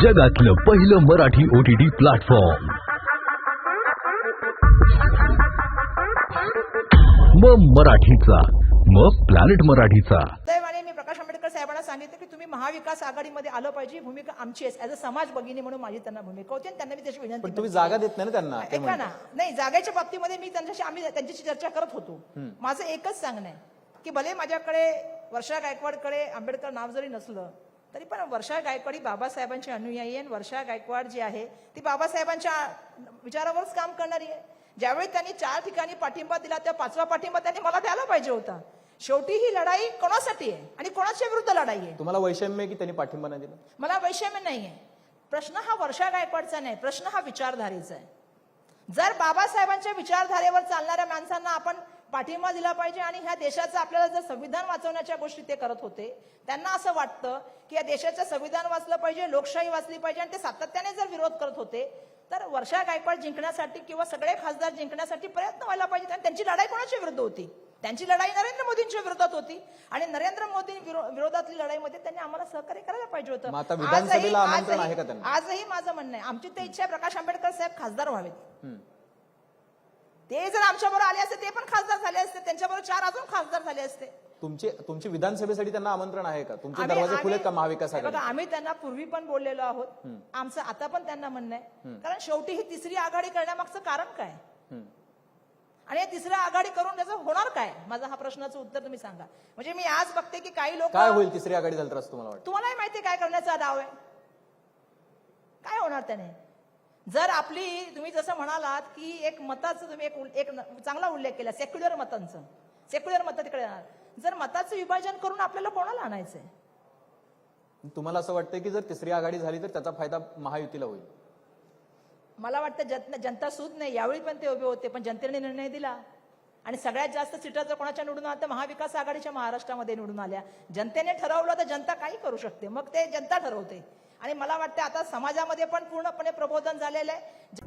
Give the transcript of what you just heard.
जगातलं पहिलं Marathi O T T platform मग मराठीचा मग प्लॅनेट मराठीचा. दैवाने मी प्रकाश आंबेडकर साहेबांना सांगितलं की तुम्ही महाविकास आघाडीमध्ये आलं पाहिजे भूमिका आमची आहे. ॲज अ समाज भगिनी म्हणून माझी त्यांना भूमिका होती आणि त्यांना मी त्याची विनंती पण तुम्ही. जागा देत नाही ना त्यांना ते ऐका. ना. नाही जागेच्या बाबतीमध्ये मी त्यांच्याशी आम्ही त्यांच्याशी चर्चा करत होतो. माझं एकच सांगणं आहे की भले माझ्याकडे वर्षा गायकवाडकडे आंबेडकर नाव जरी नसलं तरी पण वर्षा गायकवाड ही बाबासाहेबांची अनुयायी आहे आणि वर्षा गायकवाड जी आहे ती बाबासाहेबांच्या विचारावरच काम करणारी आहे. ज्यावेळी त्यांनी चार ठिकाणी पाठिंबा दिला त्या पाचवा पाठिंबा त्यांनी मला द्यायला पाहिजे होता. शेवटी ही लढाई कोणासाठी आहे आणि कोणाच्या विरुद्ध लढाई आहे? तुम्हाला वैषम्य आहे की त्यांनी पाठिंबा नाही दिला? मला वैषम्य नाहीये. प्रश्न हा वर्षा गायकवाडचा नाही प्रश्न हा विचारधारेचा आहे. जर बाबासाहेबांच्या विचारधारेवर चालणाऱ्या माणसांना आपण पाठिंबा दिला पाहिजे आणि ह्या देशाचं आपल्याला जर संविधान वाचवण्याच्या गोष्टी ते करत होते त्यांना असं वाटतं की या देशाचं संविधान वाचलं पाहिजे लोकशाही वाचली पाहिजे आणि ते सातत्याने जर विरोध करत होते तर वर्षा गायकवाड जिंकण्यासाठी किंवा सगळे खासदार जिंकण्यासाठी प्रयत्न व्हायला पाहिजे आणि त्यांची लढाई कोणाच्या विरुद्ध होती? त्यांची लढाई नरेंद्र मोदींच्या विरोधात होती आणि नरेंद्र मोदी विरो- विरोधातली लढाईमध्ये त्यांनी आम्हाला सहकार्य करायला पाहिजे होतं. आजही- आजही- माझं म्हणणं आहे. आमची तर इच्छा आहे प्रकाश आंबेडकर साहेब खासदार व्हावेत. ते जर आमच्याबरोबर आले असते ते पण खासदार झाले असते. त्यांच्याबरोबर चार अजून खासदार झाले असते. तुमचे तुमची विधानसभेसाठी त्यांना आमंत्रण आहे का? तुमचे आम्ही- दरवाजे खुले का महाविकास हे बघा आघाडी आम्ही त्यांना पूर्वी पण बोललेलो आहोत. आमचं आता पण त्यांना म्हणणं आहे. कारण शेवटी ही तिसरी आघाडी करण्यामागचं कारण काय. आणि या तिसऱ्या आघाडी करून त्याचं होणार काय? माझा हा प्रश्नाचं उत्तर तुम्ही सांगा. म्हणजे मी आज बघते की काही लोक काय होईल तिसरी आघाडी झाली तर असं तुम्हाला वाटतं? तुम्हालाही माहिती आहे काय करण्याचा डाव आहे? काय होणार त्याने? जर आपली तुम्ही जसं म्हणालात की एक मताचं तुम्ही एक एक चांगला उल्लेख केला सेक्युलर मतांचं. सेक्युलर मत तिकडे येणार. जर मताचं विभाजन करून आपल्याला कोणाला आणायचंय? तुम्हाला असं वाटतं की जर तिसरी आघाडी झाली तर त्याचा फायदा महायुतीला होईल? मला वाटतं जन- जनता सूद नाही. यावेळी पण ते उभे होते पण जनतेने निर्णय दिला. आणि सगळ्यात जास्त सीटा जर कोणाच्या निवडून आल्या तर महाविकास आघाडीच्या महाराष्ट्रामध्ये निवडून आल्या. जनतेने ठरवलं तर जनता काही करू शकते. मग ते जनता ठरवते. आणि मला वाटतं आता समाजामध्ये पण पूर्णपणे प्रबोधन झालेलं आहे.